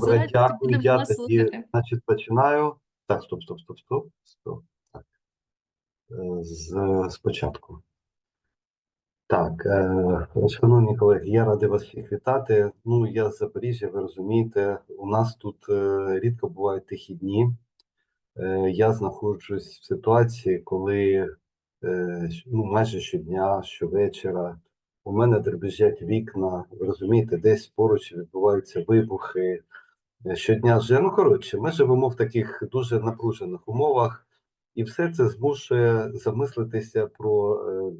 Добре, дякую. Я тоді, значить, починаю. Так, стоп, стоп, стоп, стоп. стоп. Так. Е, З, спочатку. Так, е, шановні колеги, я радий вас всіх вітати. Ну, я з Запоріжжя, ви розумієте, у нас тут е, рідко бувають тихі дні. Я знаходжусь в ситуації, коли ну, майже щодня, щовечора у мене дребезжать вікна. Ви розумієте, десь поруч відбуваються вибухи. Щодня вже, ну коротше, ми живемо в таких дуже напружених умовах, і все це змушує замислитися про, е,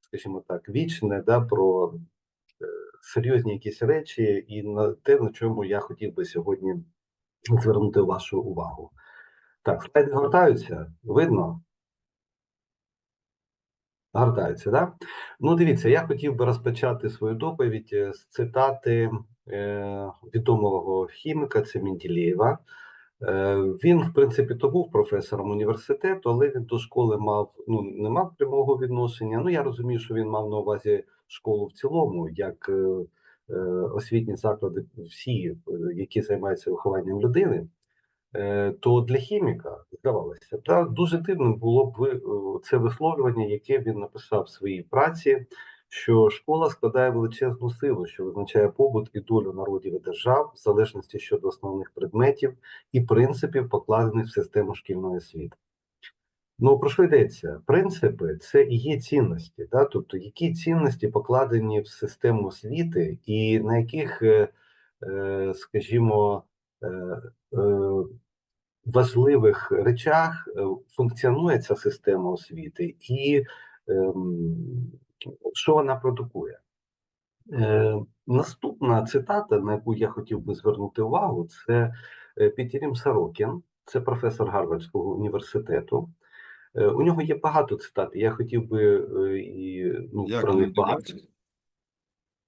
скажімо так, вічне, да, про е, серйозні якісь речі, і на те, на чому я хотів би сьогодні звернути вашу увагу. Так, слайди гортаються, видно? Гортаються? Да? Ну, дивіться, я хотів би розпочати свою доповідь е, з цитати відомого хіміка це Менделєєва. Е, він, в принципі, то був професором університету, але він до школи мав ну не мав прямого відношення. Ну я розумію, що він мав на увазі школу в цілому, як е, е, освітні заклади, всі, е, які займаються вихованням людини. Е, то для хіміка здавалося, та дуже дивним було б е, це висловлювання, яке він написав в своїй праці, що школа складає величезну силу, що визначає побут і долю народів і держав, в залежності щодо основних предметів і принципів, покладених в систему шкільної освіти. Ну про що йдеться? Принципи це і є цінності, да? тобто які цінності покладені в систему освіти, і на яких, е, е, скажімо, е, важливих речах функціонує ця система освіти, і ем, що вона продукує. Е, наступна цитата, на яку я хотів би звернути увагу, це е, Петерім Сорокін, це професор Гарвардського університету. Е, у нього є багато цитат. Я хотів би е, і ну, Як про них багато.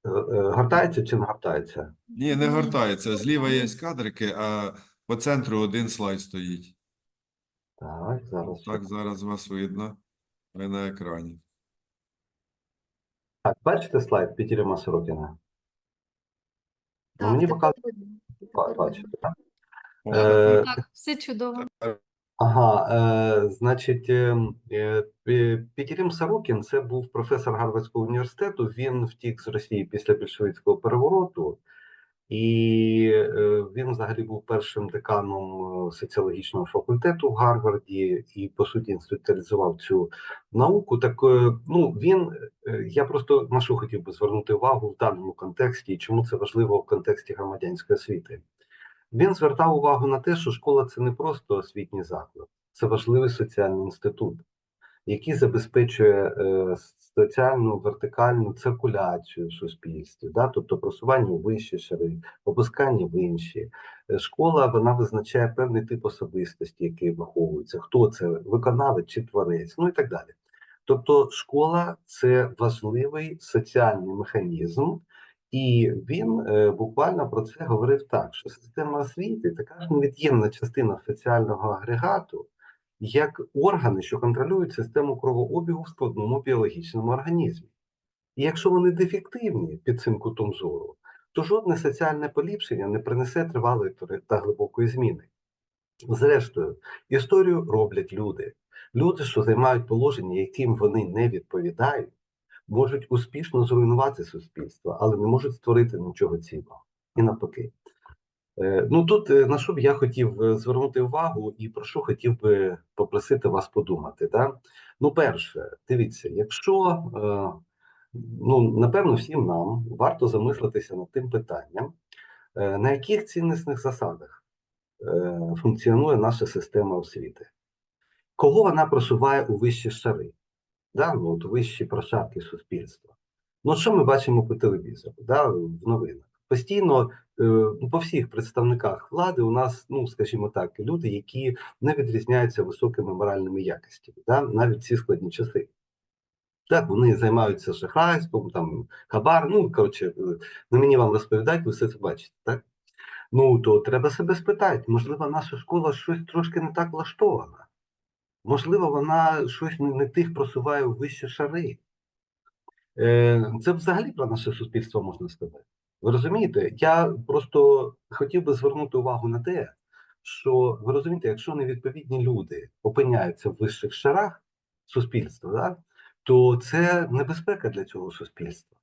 Е, е, Гортається чи не гортається? Ні, не гортається. Зліва є кадрики, а по центру один слайд стоїть. Так, зараз. Так зараз вас видно. Ви на екрані. Так, бачите слайд Петеріма Сорокіна? Так, мені показує, ба- бачите, так? Е, Так, все чудово. Ага, е, значить, е, е, Пе- Петерім Сорокін це був професор Гарвардського університету. Він втік з Росії після більшовицького перевороту, і е, він взагалі був першим деканом е, соціологічного факультету в Гарварді і, по суті, інституалізував цю науку. Так, е, ну він я просто на що хотів би звернути увагу в даному контексті, і чому це важливо в контексті громадянської освіти. Він звертав увагу на те, що школа це не просто освітній заклад, це важливий соціальний інститут, який забезпечує е, соціальну вертикальну циркуляцію в суспільстві, да? тобто просування у вищі шари, опускання в інші. Е, Школа вона визначає певний тип особистості, який виховується, хто це виконавець чи творець, ну і так далі. Тобто, школа це важливий соціальний механізм, і він е, буквально про це говорив так: що система освіти така ж невід'ємна частина соціального агрегату, як органи, що контролюють систему кровообігу в складному біологічному організмі. І якщо вони дефективні під цим кутом зору, то жодне соціальне поліпшення не принесе тривалої та глибокої зміни. Зрештою, історію роблять люди. Люди, що займають положення, яким вони не відповідають, можуть успішно зруйнувати суспільство, але не можуть створити нічого цінного. І навпаки. Е, Ну тут е, на що б я хотів е, звернути увагу і про що хотів би попросити вас подумати. Да? Ну, перше, дивіться, якщо ну напевно всім нам варто замислитися над тим питанням, на яких ціннісних засадах функціонує наша система освіти, кого вона просуває у вищі шари, да? ну, от вищі прошарки суспільства. Ну, що ми бачимо по телевізору, да? в новинах? Постійно е, ну, по всіх представниках влади у нас, ну скажімо так, люди, які не відрізняються високими моральними якостями, да? навіть в ці складні часи. Так, вони займаються шахрайством, там хабар. Ну коротше, не мені вам розповідають, ви все це бачите, так? Ну то треба себе спитати, можливо, наша школа щось трошки не так влаштована. Можливо, вона щось не, тих просуває у вищі шари. Е, Це взагалі про наше суспільство можна сказати. Ви розумієте? Я просто хотів би звернути увагу на те, що ви розумієте, якщо невідповідні люди опиняються в вищих шарах суспільства, да, то це небезпека для цього суспільства.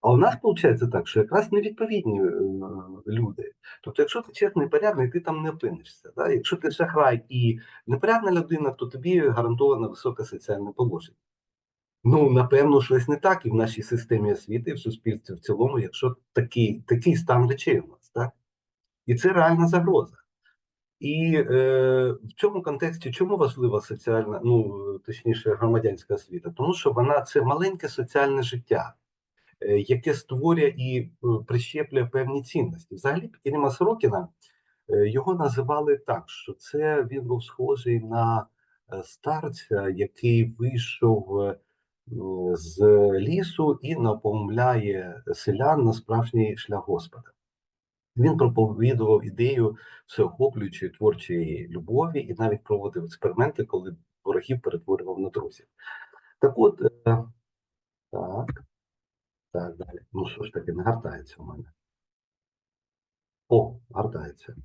А у нас виходить так, що якраз невідповідні е, люди. Тобто, якщо ти чесний порядний, ти там не опинишся. Да? Якщо ти шахрай і непорядна людина, то тобі гарантовано високе соціальне положення. Ну, напевно, щось не так і в нашій системі освіти, і в суспільстві в цілому, якщо такий, такий стан речей у нас, так? І це реальна загроза. І е, в цьому контексті чому важлива соціальна, ну точніше, громадянська освіта? Тому що вона це маленьке соціальне життя, е, яке створює і е, прищеплює певні цінності. Взагалі, Пікеріма Сорокіна е, його називали так, що це він був схожий на е, старця, який вийшов е, з лісу і напомляє селян на справжній шлях Господа. Він проповідував ідею всеохоплюючої творчої любові і навіть проводив експерименти, коли ворогів перетворював на друзів. Так от, е, так, так, далі. Ну що ж таки, не гартається у мене. О, гартається.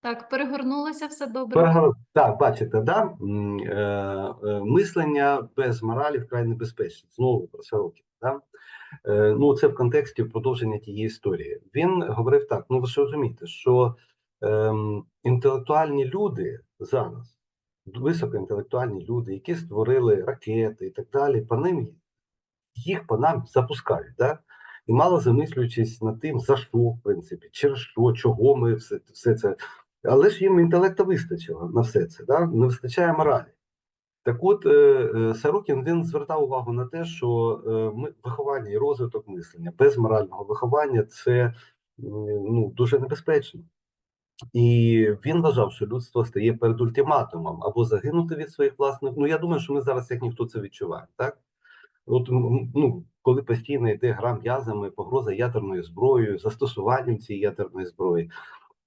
Так, перегорнулося все добре. Перегор... Так, бачите, да? Е, е, мислення без моралі вкрай небезпечне. Знову про Сорокіна. Да? Е, ну, це в контексті продовження тієї історії. Він говорив так: ну ви ж розумієте, що ем, інтелектуальні люди зараз, високоінтелектуальні люди, які створили ракети і так далі, по ним їх по нам запускають. Да? І мало замислюючись над тим, за що, в принципі, через що, чого ми все, все це. Але ж їм інтелекта вистачило на все це, да? не вистачає моралі. Так от, е, е, він звертав увагу на те, що е, виховання і розвиток мислення без морального виховання це ну, дуже небезпечно. І він вважав, що людство стає перед ультиматумом або загинути від своїх власних. Ну я думаю, що ми зараз як ніхто це відчуває, так? От ну, коли постійно йде гра м'язами, погроза ядерною зброєю, застосуванням цієї ядерної зброї.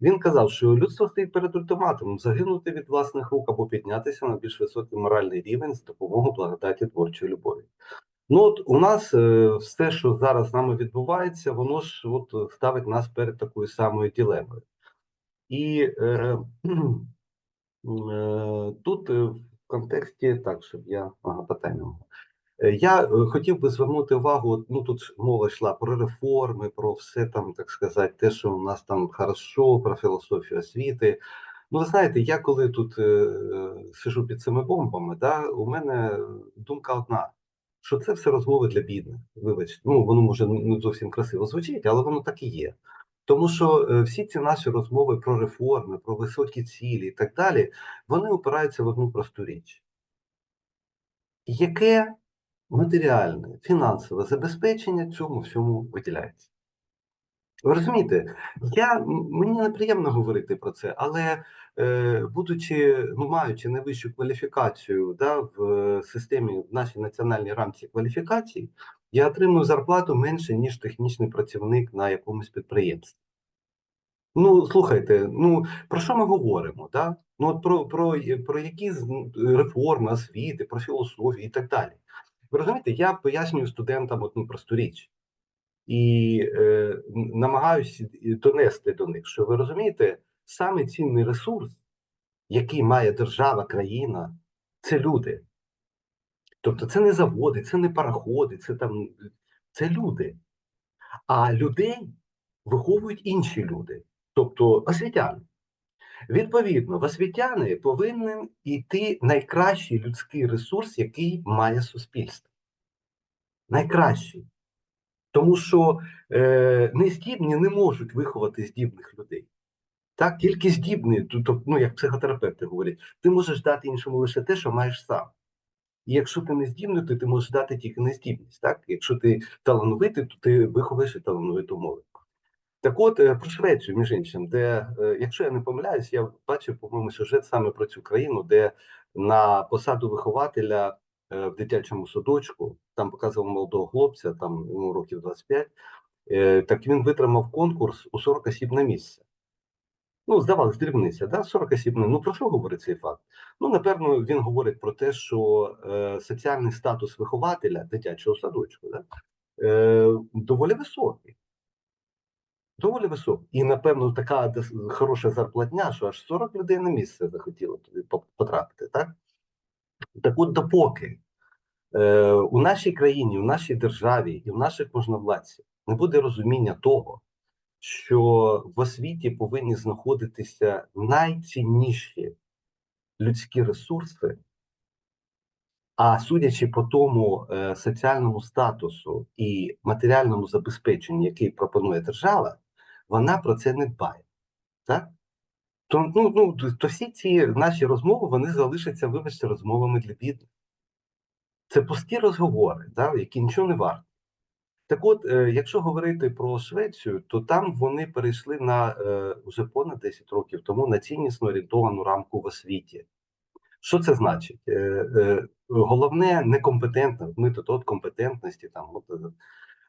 Він казав, що людство стоїть перед ультиматумом загинути від власних рук або піднятися на більш високий моральний рівень з допомогою благодаті творчої любові. Ну от у нас е, все, що зараз з нами відбувається, воно ж от ставить нас перед такою самою ділемою. І е, е, тут е, в контексті так, щоб я ага, по таймінгу. Е, Я е, хотів би звернути увагу. Ну тут мова йшла про реформи, про все там, так сказати, те, що у нас там хорошо, про філософію освіти. Ну, ви знаєте, я коли тут е, е, сижу під цими бомбами, да, у мене думка одна: що це все розмови для бідних. Вибачте, ну воно може не зовсім красиво звучить, але воно так і є. Тому що всі ці наші розмови про реформи, про високі цілі і так далі, вони опираються в одну просту річ. Яке матеріальне, фінансове забезпечення цьому всьому виділяється? Ви розумієте, я, мені неприємно говорити про це, але е, будучи, ну, маючи найвищу кваліфікацію да, в е, системі, в нашій національній рамці кваліфікацій, я отримую зарплату менше, ніж технічний працівник на якомусь підприємстві. Ну, слухайте, ну про що ми говоримо? Да? Ну, от про, про, про які реформи освіти, про філософію і так далі. Ви розумієте, я пояснюю студентам одну просту річ і е, намагаюся донести до них, що ви розумієте, саме цінний ресурс, який має держава, країна, це люди. Тобто це не заводи, це не пароходи, це там це люди. А людей виховують інші люди, тобто освітяни. Відповідно, в освітяни повинен йти найкращий людський ресурс, який має суспільство. Найкращий. Тому що е, нездібні не можуть виховати здібних людей. Так, тільки здібні, тобто, ну, як психотерапевти говорять, ти можеш дати іншому лише те, що маєш сам. І якщо ти не здібний, то ти можеш дати тільки нездібність. Так? Якщо ти талановитий, то ти виховуєш і талановиту молодь. Так от, е, про Швецію, між іншим, де, е, якщо я не помиляюсь, я бачив, по-моєму, сюжет саме про цю країну, де на посаду вихователя е, в дитячому садочку, там показував молодого хлопця, там йому років 25, е, так він витримав конкурс у 40 осіб на місце. Ну, здавалось, дрібниця, да? 40 осіб. Ну про що говорить цей факт? Ну, напевно, він говорить про те, що е, соціальний статус вихователя дитячого садочку да? е, доволі високий. Доволі висока. І, напевно, така хороша зарплатня, що аж 40 людей на місце захотіло туди по- потрапити, так? Так от допоки е, у нашій країні, у нашій державі і в наших можновладців не буде розуміння того, що в освіті повинні знаходитися найцінніші людські ресурси, а судячи по тому е, соціальному статусу і матеріальному забезпеченню, який пропонує держава, вона про це не дбає. Так? То, ну, ну, то- всі ці наші розмови вони залишаться, вибачте, розмовами для бідних. Це пусті розговори, да, які нічого не варті. Так от, е, якщо говорити про Швецію, то там вони перейшли на е, вже понад 10 років тому на ціннісно орієнтовану рамку в освіті. Що це значить? Е, головне некомпетентність, ми тут от компетентності, там, от,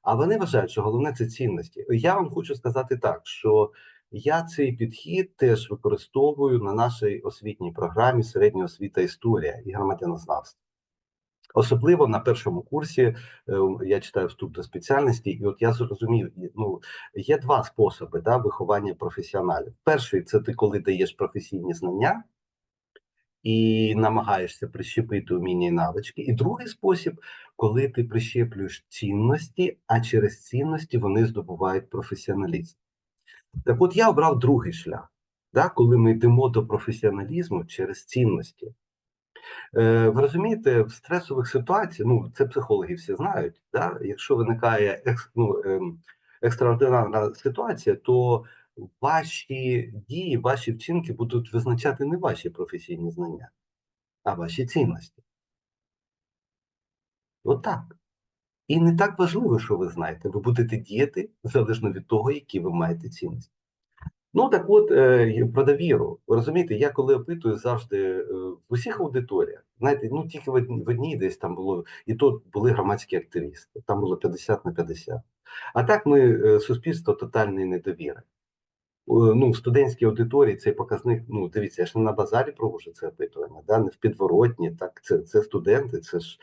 а вони вважають, що головне це цінності. Я вам хочу сказати так, що я цей підхід теж використовую на нашій освітній програмі середня освіта історія і громадянознавство. Особливо на першому курсі е, я читаю вступ до спеціальності, і от я зрозумів, ну є два способи да, виховання професіоналів. Перший це ти коли даєш професійні знання і намагаєшся прищепити вміння і навички. І другий спосіб, коли ти прищеплюєш цінності, а через цінності вони здобувають професіоналізм. Так от я обрав другий шлях, да, коли ми йдемо до професіоналізму через цінності. Е, ви розумієте, в стресових ситуаціях, ну це психологи всі знають, да, якщо виникає екс, ну, ем, екстраординарна ситуація, то ваші дії, ваші вчинки будуть визначати не ваші професійні знання, а ваші цінності. Отак. І не так важливо, що ви знаєте. Ви будете діяти залежно від того, які ви маєте цінності. Ну так от е, про довіру. Ви розумієте, я коли опитую завжди е, в усіх аудиторіях, знаєте, ну тільки в одній, в одній десь там було, і тут були громадські активісти, там було 50 на 50. А так ми е, суспільство тотальної недовіри. Е, Ну, в студентській аудиторії цей показник, ну дивіться, я ж не на базарі проводжу це опитування, да, не в підворотні, так, це, це студенти, це ж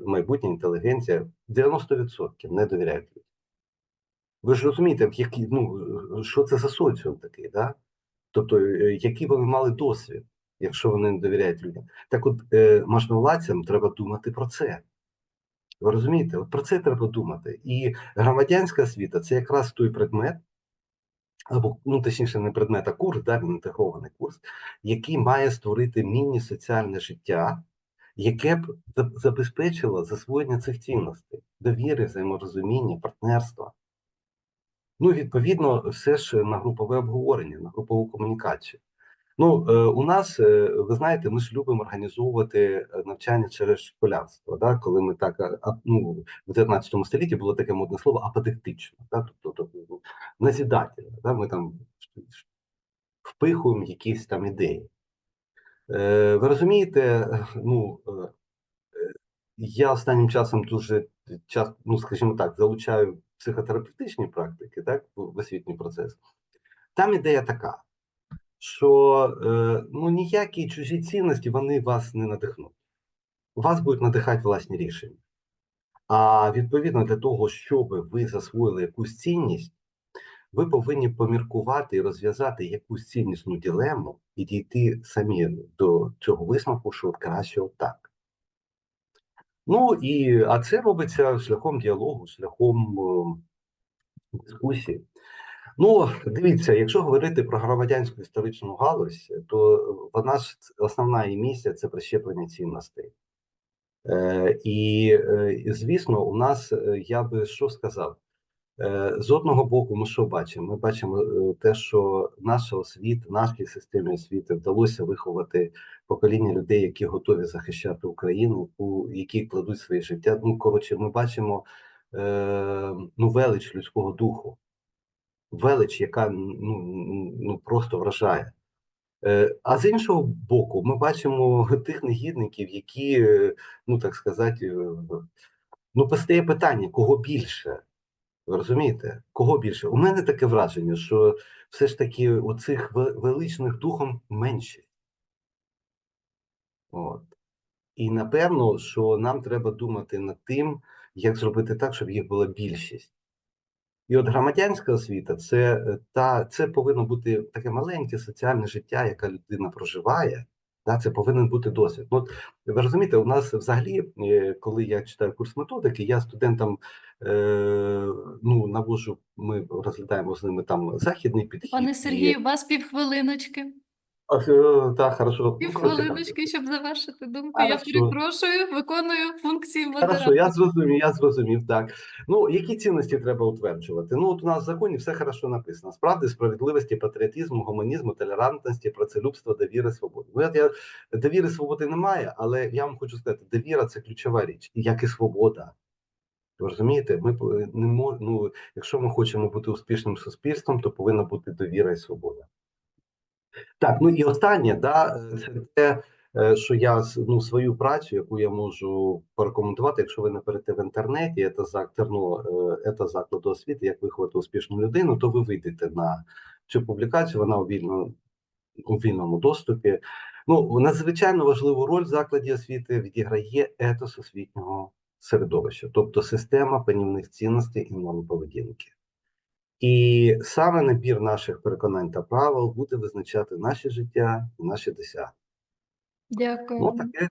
майбутня інтелігенція. 90% не довіряють людям. Ви ж розумієте, які, ну, е, що це за соціум такий, да? Тобто, е, який вони мали досвід, якщо вони не довіряють людям. Так от, е, можновладцям треба думати про це. Ви розумієте? От про це треба думати. І громадянська освіта це якраз той предмет, або, ну, точніше, не предмет, а курс, да, він інтегрований курс, який має створити міні-соціальне життя, яке б забезпечило засвоєння цих цінностей, довіри, взаєморозуміння, партнерства. Ну, відповідно, все ж на групове обговорення, на групову комунікацію. Ну, е, у нас, е, ви знаєте, ми ж любимо організовувати е, навчання через школярство. Да? Коли ми так, ну, в 19 столітті було таке модне слово аподектично, да? тобто, тобто назідательно. Да? Ми там впихуємо якісь там ідеї. Ви розумієте, ну, я останнім часом дуже часто, ну, скажімо так, залучаю психотерапевтичні практики, так, в освітній процес. Там ідея така, що е, ну, ніякі чужі цінності вони вас не надихнуть. Вас будуть надихати власні рішення. А відповідно для того, щоб ви засвоїли якусь цінність, ви повинні поміркувати і розв'язати якусь ціннісну ділему і дійти самі до цього висновку, що краще отак. Ну і а це робиться шляхом діалогу, шляхом е, дискусії. Ну, дивіться, якщо говорити про громадянську історичну галузь, то вона ж основна її місія це прищеплення цінностей. Е, і, е, звісно, у нас е, я би що сказав. Е, З одного боку, ми що бачимо? Ми бачимо е, те, що наша освіта, нашій системі освіти вдалося виховати покоління людей, які готові захищати Україну, у які кладуть своє життя. Ну коротше, ми бачимо е, ну, велич людського духу, велич, яка ну, ну просто вражає. Е, А з іншого боку, ми бачимо тих негідників, які, е, ну так сказати, е, ну постає питання, кого більше. Ви розумієте? Кого більше? У мене таке враження, що все ж таки оцих ве- величних духом меншість. От. І напевно, що нам треба думати над тим, як зробити так, щоб їх була більшість. І от громадянська освіта це е, та це повинно бути таке маленьке соціальне життя, яке людина проживає. Да, це повинен бути досвід. Ну, от, ви розумієте, у нас взагалі, е, коли я читаю курс методики, я студентам е, ну, навожу, ми розглядаємо з ними там західний підхід. Пане Сергію, і... вас півхвилиночки. А, е, так, хорошо. Коротше, так. Півхвилиночки, щоб завершити думку. Я перепрошую, виконую функції Хорошо, я зрозумів, я зрозумів, так. Ну, які цінності треба утверджувати? Ну, от у нас в законі все хорошо написано. Справді, справедливості, патріотизму, гуманізму, толерантності, працелюбства, довіри, свободи. Ну, я, довіри, свободи немає, але я вам хочу сказати, довіра – це ключова річ, як і свобода. Ви розумієте, ми не мож, ну, якщо ми хочемо бути успішним суспільством, то повинна бути довіра і свобода. Так, ну і останнє, да, е, це те, е, що я ну, свою працю, яку я можу порекомендувати, якщо ви наберете в інтернеті, це зак терно, це закладу освіти, як виховати успішну людину, то ви вийдете на цю публікацію, вона у вільному, у вільному доступі. Ну, надзвичайно важливу роль в закладі освіти відіграє етос освітнього середовища, тобто система панівних цінностей і норм поведінки. І саме набір наших переконань та правил буде визначати наше життя і наші досягнення. Дякую. Ну, таке,